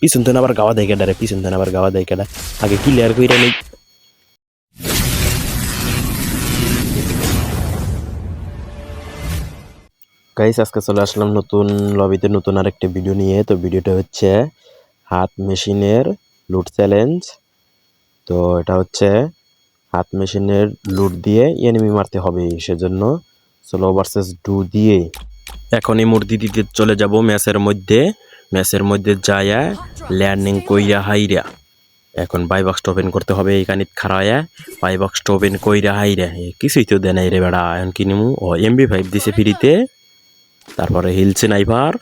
পিছন তো আবার গাওয়া দেয় কেডারে, পিছন তো আবার গাওয়া দেয় কেডা আগে ক্লিয়ার কইরা নেই। গাইস আজকে চলে আসলাম নতুন লবিতে নতুন আরেকটা ভিডিও নিয়ে। তো ভিডিওটা হচ্ছে হাত মেশিনের লুট চ্যালেঞ্জ তো এটা হচ্ছে হাত মেশিনের লুট দিয়ে এনিমি মারতে হবে, সেজন্য সোলো ভার্সেস ডু দিয়ে। এখন এই মূর্তি দিতে চলে যাব ম্যাচের মধ্যে। ম্যাচের মধ্যে যায়া ল্যান্ডিং কইরা হাইরা। এখন বাই বক্স ওপেন করতে হবে এইখানে খাড়ায়া। বাই বক্স ওপেন কইরা হাইরা। কিছুই তো দেয় নাই রে বেড়া, এখন কিনিমু ও এমবি ফাইভ দিছে ফ্রিতে। তারপরে হিলছে নাইভার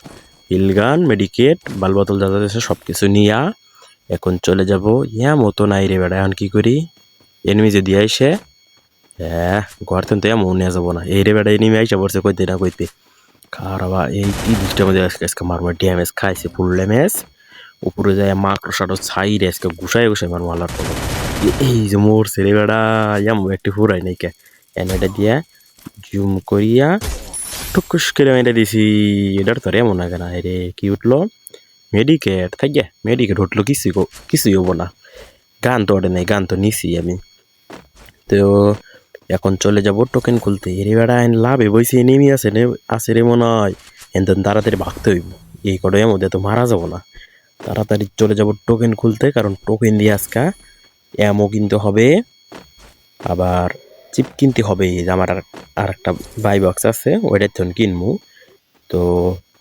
হিলগান মেডিকেট বাল বোতল যা যা সব কিছু নিয়া। এখন চলে যাব। ইয়া মতো নাই রে বেড়া, এখন কি করি? এনিমি যদি আইসে হ্যাঁ ঘর থেকে এমন নিয়ে যাব না। এই রে বেড়া এনিমি আইসা পড়ছে কইতে না কইতে। খারাপা এই দুষ্টার মধ্যে আজকে আজকে মারবো ড্যামেজ খাইছে ফুল ড্যামেজ উপরে যায় মাকড়সাটো ছাই রে আজকে গুসাই গুসাই মারবো, আল্লাহর কোনো এই যে মরছে রে বেড়া এমন একটু ফুরাই নাই কে? এনেটা দিয়া জুম করিয়া টুকুস করে মেরে দিছি। এটার তো এমন না কেন রে কি উঠল? মেডিকেট থাকে মেডিকেট উঠল কিছুই কিছুই হব না। গান তো ওঠে নাই, গান তো নিছি আমি। তো এখন চলে যাব টোকেন খুলতে। এরে বেড়া আইন লাভে বইছে নেমে আছে রে আছে রে মনে হয়। এনতেন তাড়াতাড়ি ভাগতে হইব। এই কটার মধ্যে তো মারা যাব না। তাড়াতাড়ি চলে যাব টোকেন খুলতে, কারণ টোকেন দিয়ে আজকা এমও কিনতে হবে। আবার চিপ কিনতে হবে, এই যে আমার আর একটা বাই বক্স আছে, ওইটার জন্য কিনবো। তো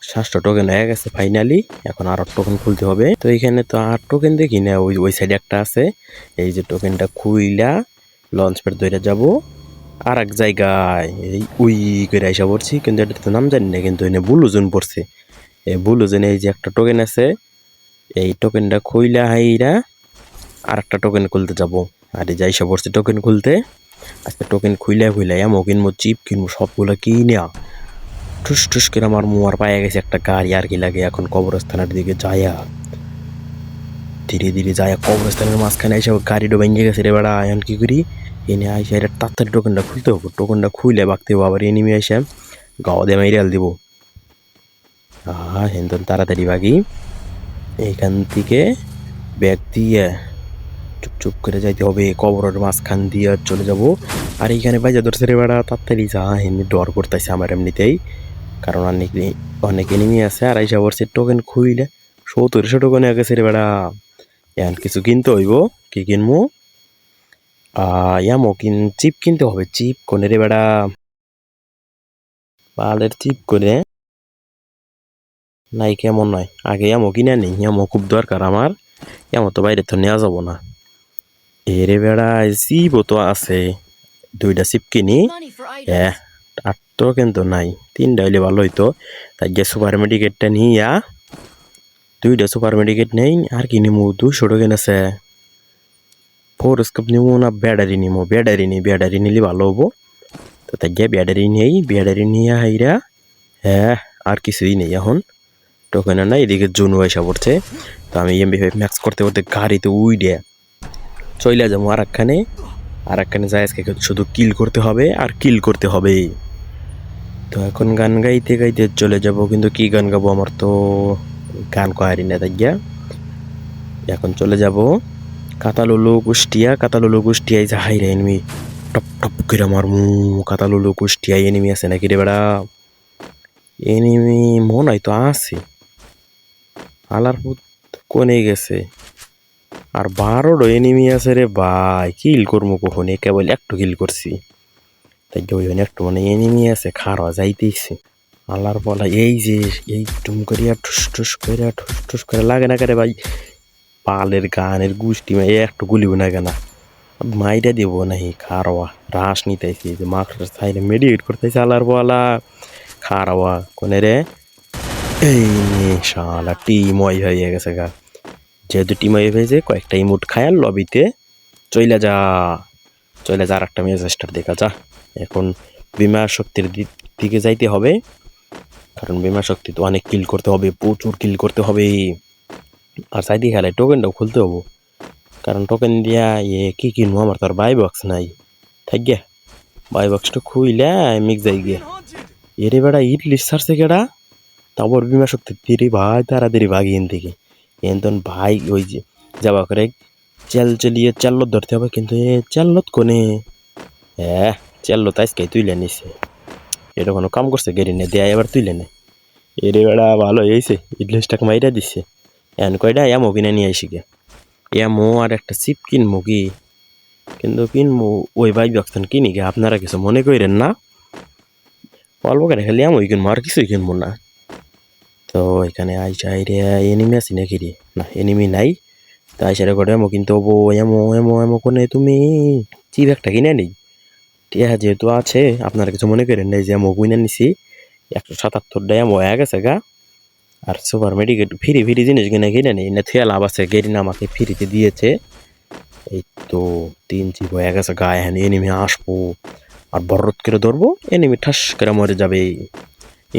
সাতশো টোকেন হয়ে গেছে ফাইনালি এখন আর টোকেন খুলতে হবে। তো এখানে তো আর টোকেন দেখি না, ওই ওই সাইডে একটা আছে। এই যে টোকেনটা খুইলা লঞ্চ প্যাড ধরে যাব। আর এক জায়গায় এই উই করে আইসা পড়ছি, কিন্তু এটা তো নাম জানি না, কিন্তু এনে বুলুজন পড়ছে। এই বুলুজনে এই যে একটা টোকেন আছে, এই টোকেনটা খুইলা হাইরা আর একটা টোকেন খুলতে যাব। আর এই যে আইসা পড়ছে টোকেন খুলতে, আজকে টোকেন খুইলা খুইলা এমন কিনবো চিপ কিনবো, সবগুলো কিনে ঠুস ঠুস করে আমার মোয়ার পায়ে গেছে একটা গাড়ি আর কি লাগে, এখন কবরস্থানের দিকে যায়া ধীরে ধীরে যায় কবরস্থানের মাঝখানে এসে গাড়িটা ভেঙে গেছে রে বেড়া, এখন কি করি? এনে আইসা এটা তাড়াতাড়ি টোকেনটা খুলতে হবে, টোকেনটা খুইলে বাগতে হবে, আবার এনিমি এসে গাও দিয়ে মেরিয়াল দিব। আহা হেন তাড়াতাড়ি বাগি। এইখান থেকে ব্যাগ দিয়ে চুপ করে যাইতে হবে, কবরের মাঝখান দিয়ে চলে যাব। আর এইখানে বাইজা ধরছে রে বেড়া, তাড়াতাড়ি যা এমনি ডর করতেছে আমার এমনিতেই। কারণ অনেক অনেক এনিমি আছে, আর আইসা পড়ছে টোকেন খুইলে সত্তরশো টোকেন হয়ে গেছে রে বেড়া। এখন কিছু কিনতে হইব। কি কিনবো ইয়ামো কিন, চিপ কিনতে হবে, চিপ কোনে রে বেড়া? পালের চিপ করে নাই কেমন নয়, আগে ইয়ামো কিনে নেই ইয়ামো খুব দরকার আমার। ইয়ামো তো বাইরে তো নেওয়া যাব না। এরে বেড়া চিপও তো আছে, দুইটা চিপ কিনি। হ্যাঁ. আর তো কিন্তু নাই, তিনটা হইলে ভালো হইতো। তাই যে সুপার মেডিকেটটা নিয়া দুইটা সুপার মেডিকেট নেই, আর কি নিমু? দুশো টোকেন আছে। ফোর স্কোপ নিমু না ব্যাটারি নিমু? ব্যাটারি নি ব্যাটারি নিলে ভালো হব। তো তাই গিয়ে ব্যাটারি নেই ব্যাটারি নিয়ে হাইরা হ্যাঁ আর কিছুই নেই এখন। টোকেন না এদিকে জুন পয়সা পড়ছে। তো আমি এমবি ফাইভ ম্যাক্স করতে করতে গাড়িতে উইডে চইলা যাব আর একখানে আর একখানে যাই, আজকে শুধু কিল করতে হবে, আর কিল করতে হবে। তো এখন গান গাইতে গাইতে চলে যাব, কিন্তু কি গান গাবো আমার তো? গান কয়ারি না তাই। এখন চলে যাব কাতালুলু কুষ্টিয়া। কাতালুলু কুষ্টিয়ায় যা হাই রে এনিমি। টপ টপ করে আমার মু কাতালুলু কুষ্টিয়ায় এনিমি আছে নাকি রে বেড়া? এনিমি মন হয় তো আছে। আলার পুত কোনে গেছে? আর বারোটা এনিমি আছে রে ভাই। কিল করব কখন কেবল একটু কিল করছি। তাই ওই একটু মানে এনিমি আছে খারা যাইতেইছে আল্লাহর বলা, এই যে, এই টুম করিয়া ঠুস ঠুস করিয়া, ঠুস ঠুস করে লাগে না করে ভাই? পালের গানের গুষ্টি এই একটু গুলিব না কেনা। মাইরা দিব নাহি খারওয়া রাস নিতেছি যে মাস্টার সাইডে মেডিকেট করতেছে আল্লাহর বলা। খারওয়া কোনে রে? এই শালা টিম ওয়াই হয়ে গেছে গা। যেহেতু টিম ওয়াই হয়েছে কয়েকটা ইমুট খায় লবিতে চইলা যা। চলে যা আর একটা মেয়ে স্টার দেখা, যা। এখন বিমা শক্তির দি- দিকে যাইতে হবে। কারণ বিমা শক্তি তো অনেক কিল করতে হবে, প্রচুর কিল করতে হবে। আর সাইডে খেলায় টোকেনটাও খুলতে হব। কারণ টোকেন দিয়া ইয়ে কি কিনবো? আমার তো আর বাই বক্স নাই। থাক গিয়া বাই বক্সটা খুইলে মিক যাই গিয়া এরে বেড়া, ইট লিস্ট ছাড়ছে কেডা? তারপর বিমা শক্তি তিরি ভাই তারা তাড়াতাড়ি ভাগি এন থেকে। কিন্তু ভাই, ওই যে যাওয়া করে চেল চলিয়ে চাল্লত ধরতে হবে, কিন্তু এ চাল্লত কোনে? হ্যাঁ চাল্লত আজকে তুইলে নিছে। এটা কোনো কাম করছে গেরি নে দেয় এবার তুইলে নে। এরে বেড়া, ভালো হয়েছে ইডলিশটাক মাইরা দিছে। এন কয়টা এমো কিনে নিয়ে আইসি গে। এমো আর একটা চিপ কিনবো কি? কিন্তু কিনবো ওই ভাই ব্যক্তন কিনি গে, আপনারা কিছু মনে করেন না? অল্প করে খালি এমোই কিনবো আর কিছুই কিনবো না। তো এখানে আইসা রে এনিমি আছি নাকি রে? না এনিমি নাই। তো আইসা রে করে এমো কিন্তু ওবো এমো এমো এমো কোনে তুমি? চিপ একটা কিনে নেই। টিয়া যেহেতু আছে, আপনারা কিছু মনে করেন এই যে এমো কিনে নিছি একশো সাতাত্তরটা এমো হয়ে গেছে গা। আর সুপার মেডিকেট ফ্রি ফ্রি জিনিস কিনে কিনে নেই না থিয়া লাভ আছে, গেরিনা আমাকে ফ্রিতে দিয়েছে। এই তো তিন চিপ হয়ে গেছে গায়ে হ্যাঁ এনিমি আসব। আর বরত করে ধরবো এনিমি ঠাস করে মরে যাবে।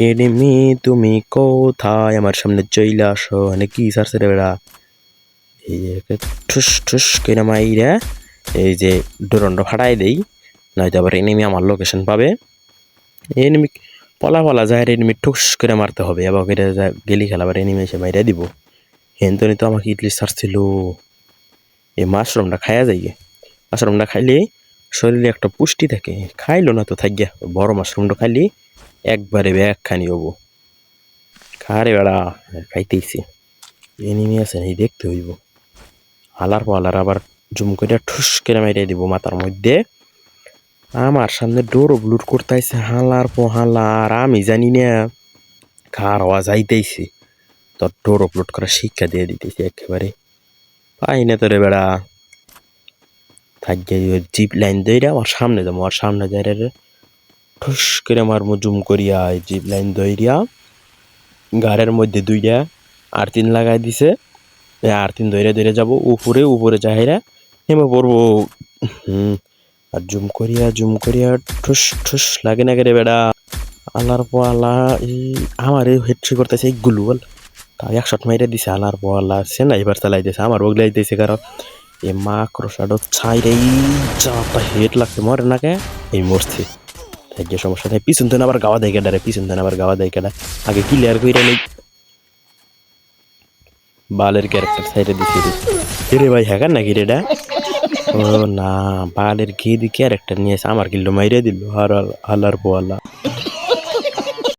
এনিমি তুমি কোথায়? আমার সামনে চইলে আসো মানে কি সারছে রে বেড়া? এই ঠুস ঠুস করে মাইরা, এই যে ডোরন্ড ফাটাই দেই। নয়তো আবার এনিমি আমার লোকেশন পাবে। এনিমি পলা পলা যায় এনিমি ঠুস করে মারতে হবে করে যা গেলি খেলা, আবার এনিমি এসে মাইরা দিব। হেন্তনি তো আমাকে ইডলি সারছিল এই মাশরুমটা খায়া গে মাশরুমটা খাইলে শরীরে একটা পুষ্টি থাকে। খাইলো না তো থাকিয়া বড় মাশরুমটা খাইলে একবারে ব্যাগ খানি হব। খারে বেড়া, খাইতেইছি। এনিমি আছে, এই দেখতে হইব। হালার পালার আবার জুম করে ঠুস করে মেরে দিব মাথার মধ্যে। আমার সামনে ডোর ব্লুট করতেছে হালার পো হালার আমি জানি না কার আওয়াজ আইতেইছে। তোর ডোর আপলোড করার শিক্ষা দিয়ে দিতেছি একেবারে। পাই না তোরে বেড়া। থাকিয়ে জিপ লাইন দইরা আমার সামনে যাব আর সামনে যাই রে ঠুস করে আমার জুম করিয়া জিপ লাইন দইরিয়া গাড়ের মধ্যে দুইটা আর তিন লাগাই দিছে। আর তিন ধরে ধরে যাব, উপরে উপরে যাইরা নেমে পড়ব। হুম। আর জুম করিয়া জুম করিয়া ঠুস ঠুস লাগে না রে বেড়া? আল্লাহর পো আল্লাহ এই আমার এই হেড্রি করতেছে এই বল তা একশট মাইরে দিছে আল্লাহর পো আল্লাহ সে না এবার চালাইতেছে, আমার বগলাই দিয়েছে কারণ এ মা ক্রোশাডো ছাই রে চাপা হেড লাগছে, মরে না কে? এই মরছে। যে সমস্যা নেই পিছন দেন আবার গাওয়া দেয় কেডা রে, পিছন দেন আবার গাওয়া দেয় কেডা। আগে ক্লিয়ার কইরা নেই। বালের ক্যারেক্টার সাইডে দিছে রে। ভাই, হ্যাকার নাকি রেডা ও না বালের ঘি দি ক্যারেক্টার নিয়েছে আমার কিল্লো মাইরে দিল, আর আল্লাহর পো আল্লাহ।